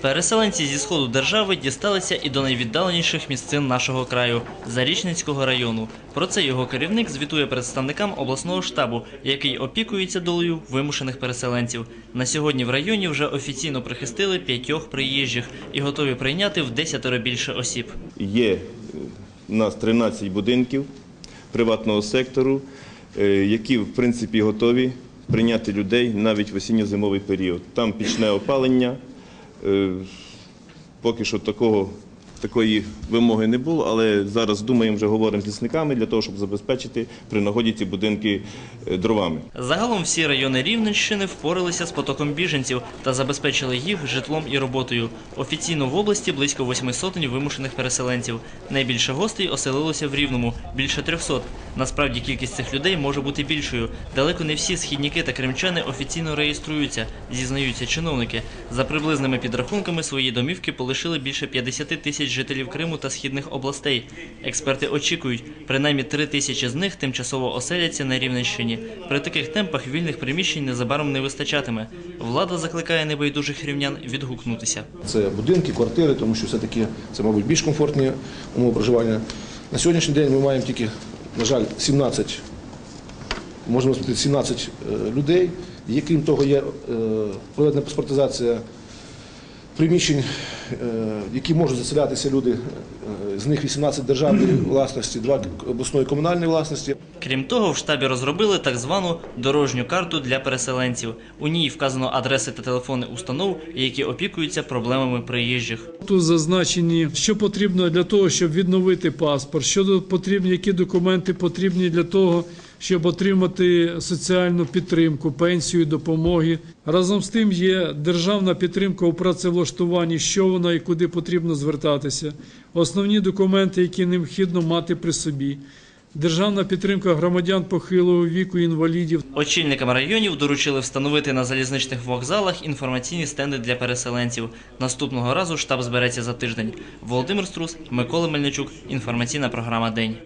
Переселенці зі сходу держави дісталися і до найвіддаленіших місцин нашого краю Зарічненського району. Про це його керівник звітує представникам обласного штабу, який опікується долею вимушених переселенців. На сьогодні в районі вже офіційно прихистили п'ятьох приїжджих і готові прийняти в десятеро більше осіб. Є е, у нас 13 будинків приватного сектору, е, які в принципі готові прийняти людей навіть в осінньо-зимовий період. Там пічне опалення. Е, Поки що такого, такої вимоги не було, але зараз думаємо, вже говоримо з лісниками для того, щоб забезпечити при нагоді ці будинки е, дровами. Загалом всі райони Рівненщини впоралися з потоком біженців та забезпечили їх житлом і роботою. Офіційно в області близько восьми сотень вимушених переселенців. Найбільше гостей оселилося в Рівному – більше трьохсот. Насправді кількість цих людей може бути більшою. Далеко не всі східніки та кримчани офіційно реєструються, зізнаються чиновники. За приблизними підрахунками свої домівки полишили більше 50 тисяч жителів Криму та східних областей. Експерти очікують, принаймні три тисячі з них тимчасово оселяться на Рівненщині. При таких темпах вільних приміщень незабаром не вистачатиме. Влада закликає небайдужих рівнян відгукнутися. Це будинки, квартири, тому що все-таки це, мабуть, більш комфортні умови проживання. На сьогоднішній день ми маємо тільки, на жаль, 17, можемо сказати, 17 е, людей. Є, крім того, є проведена паспортизація приміщень, е, які можуть заселятися люди. Е, З них 18 державної власності, 2 обласної комунальної власності. Крім того, в штабі розробили так звану дорожню карту для переселенців. У ній вказано адреси та телефони установ, які опікуються проблемами приїжджих. Тут зазначені, що потрібно для того, щоб відновити паспорт, що потрібні, які документи потрібні для того, щоб отримати соціальну підтримку, пенсію, допомоги. Разом з тим є державна підтримка у працевлаштуванні, що вона і куди потрібно звертатися. Основні документи, які необхідно мати при собі. Державна підтримка громадян похилого віку, інвалідів Очільникам районів доручили встановити на залізничних вокзалах інформаційні стенди для переселенців. Наступного разу штаб збереться за тиждень. Володимир Струс, Микола Мельничук. Інформаційна програма День.